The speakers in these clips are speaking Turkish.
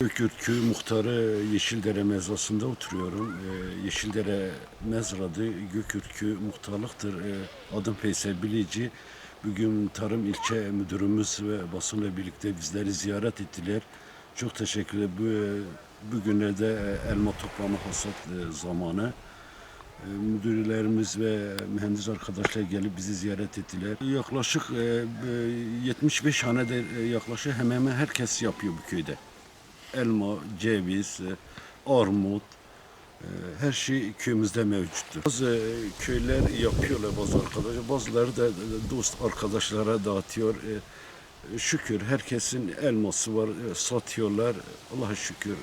Ökürt Muhtarı Yeşildere mezrasında oturuyorum. Ee, Yeşildere mezradı Gökürt Köyü Muhtarlıktır. Ee, adım Feysel Bilici. Bugün Tarım İlçe Müdürümüz ve basınla birlikte bizleri ziyaret ettiler. Çok teşekkür ederim. Bu, bugünlerde e, elma toplama hasat e, zamanı. E, Müdürlerimiz ve mühendis arkadaşlar gelip bizi ziyaret ettiler. Yaklaşık e, e, 75 hanede e, yaklaşık hemen hemen herkes yapıyor bu köyde elma, ceviz, e, armut, e, her şey köyümüzde mevcuttur. Bazı e, köyler yapıyorlar bazı arkadaşlar, bazıları da dost arkadaşlara dağıtıyor. E, Şükür herkesin elması var, e, satıyorlar. Allah'a şükür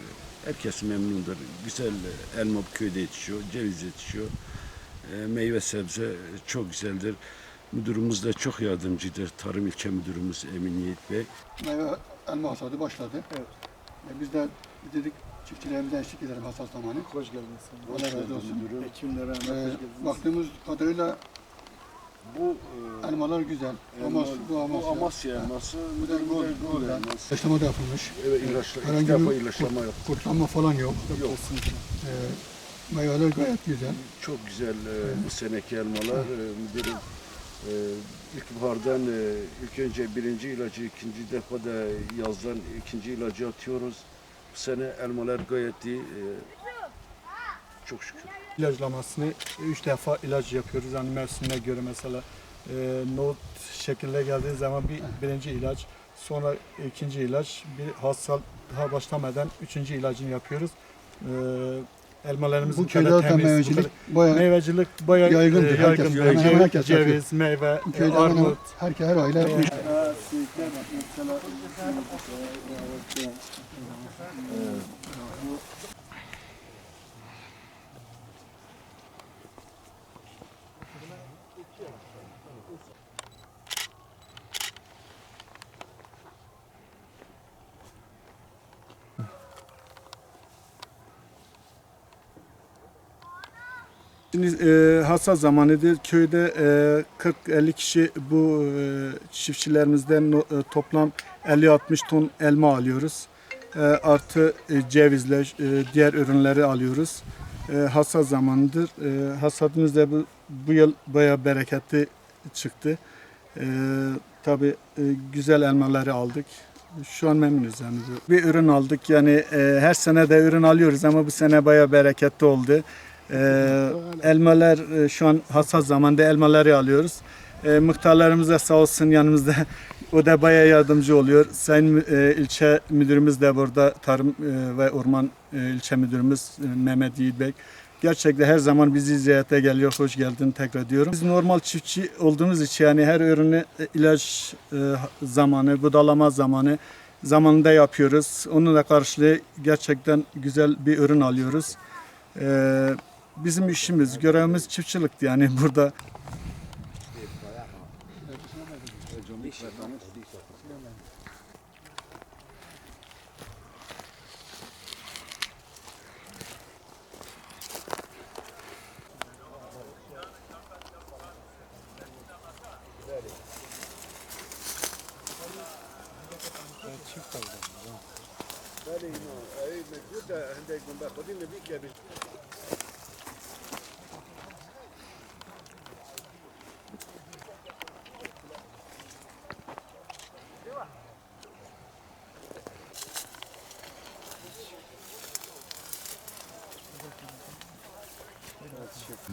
herkes memnundur. Güzel e, elma bu köyde yetişiyor, ceviz yetişiyor. E, Meyve sebze çok güzeldir. Müdürümüz de çok yardımcıdır. Tarım ilçe müdürümüz Emin Yiğit Bey. Meyve elma hasadı başladı. Evet. biz de dedik çiftçilerimize eşlik edelim hasat zamanı. Hoş geldiniz. Allah razı olsun. Ekimlere Ee, baktığımız kadarıyla Bu e, elmalar güzel. Amas, bu Amasya. Bu Amasya elması. Bu da gol, gol elması. İlaçlama da yapılmış. Evet ilaçla, Herhangi ilk defa bir ilaçlama yaptık. kurtlanma falan yok. Yok. Ee, meyveler gayet güzel. Çok güzel e, bu seneki elmalar. E, müdürüm e, ilkbahardan e, ilk önce birinci ilacı, ikinci defa da yazdan ikinci ilacı atıyoruz. Bu sene elmalar gayet iyi. E, çok şükür. İlaçlamasını üç defa ilaç yapıyoruz. Yani mevsimine göre mesela e, nohut şekilde geldiği zaman bir birinci ilaç, sonra ikinci ilaç, bir hastal daha başlamadan üçüncü ilacını yapıyoruz. E, elmalarımızın Bu köyde tadı zaten temiz, bu meyvecilik kadar- bayağı meyvecilik bayağı Yaygındır, e, herkes- yaygındır. hemen Ceviz- herkes yapıyor. ceviz, meyve, bu e, köyde hemen hemen armut. her, her aile yapmış. Şimdi e, hasat zamanıdır. Köyde e, 40-50 kişi bu e, çiftçilerimizden e, toplam 50-60 ton elma alıyoruz. E, artı e, cevizle e, diğer ürünleri alıyoruz. E, hasat zamanıdır. E, hasadımız da bu, bu yıl bayağı bereketli çıktı. E, tabii e, güzel elmaları aldık. Şu an memnunuz yani. Bir ürün aldık yani e, her sene de ürün alıyoruz ama bu sene bayağı bereketli oldu. Ee, elmalar e, şu an hasat zamanda elmaları alıyoruz. E, muhtarlarımız da sağ olsun yanımızda. O da bayağı yardımcı oluyor. Sayın e, ilçe müdürümüz de burada tarım e, ve orman e, ilçe müdürümüz e, Mehmet Yiğitbek. Gerçekten her zaman bizi ziyarete geliyor. Hoş geldin tekrar diyorum. Biz normal çiftçi olduğumuz için yani her ürünü e, ilaç e, zamanı, budalama zamanı zamanında yapıyoruz. Onun da karşılığı gerçekten güzel bir ürün alıyoruz. Ee, bizim işimiz, görevimiz çiftçilikti yani burada. Çift kaldı. Böyle da hendek bomba kodin ne bir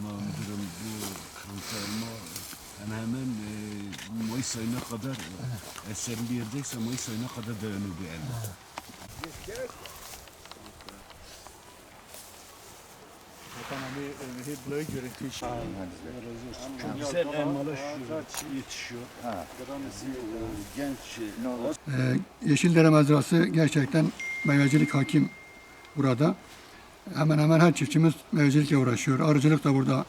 bu kırmızı elma hemen hemen e, Mayıs ayına kadar e, eserin bir yerdeyse Mayıs ayına kadar dayanıyor bu elma. Çok güzel elmalar şu yetişiyor. Ha. Bizim e, genç e, Ee, Yeşildere mezrası gerçekten meyvecilik hakim burada. Hemen hemen her çiftçimiz meyvecilikle uğraşıyor. Arıcılık da burada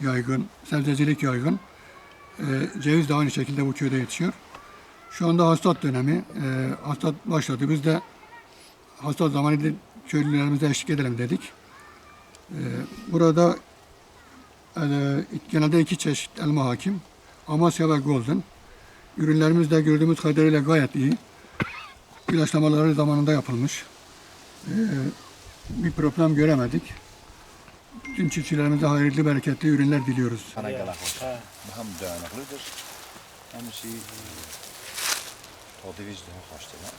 yaygın, sebzecilik yaygın. Ee, ceviz de aynı şekilde bu köyde yetişiyor. Şu anda hastat dönemi. Ee, hastat başladı. Biz de hastat zamanı köylülerimize eşlik edelim dedik. Ee, burada e, genelde iki çeşit elma hakim. Amasya ve Golden. Ürünlerimiz de gördüğümüz kadarıyla gayet iyi. İlaçlamaları zamanında yapılmış. Ee, bir problem göremedik. Tüm çiftçilerimize hayırlı, bereketli ürünler diliyoruz. Bana gelen hoş. Hem dayanıklıdır hem şey tadı vicdanı hoştur. ha.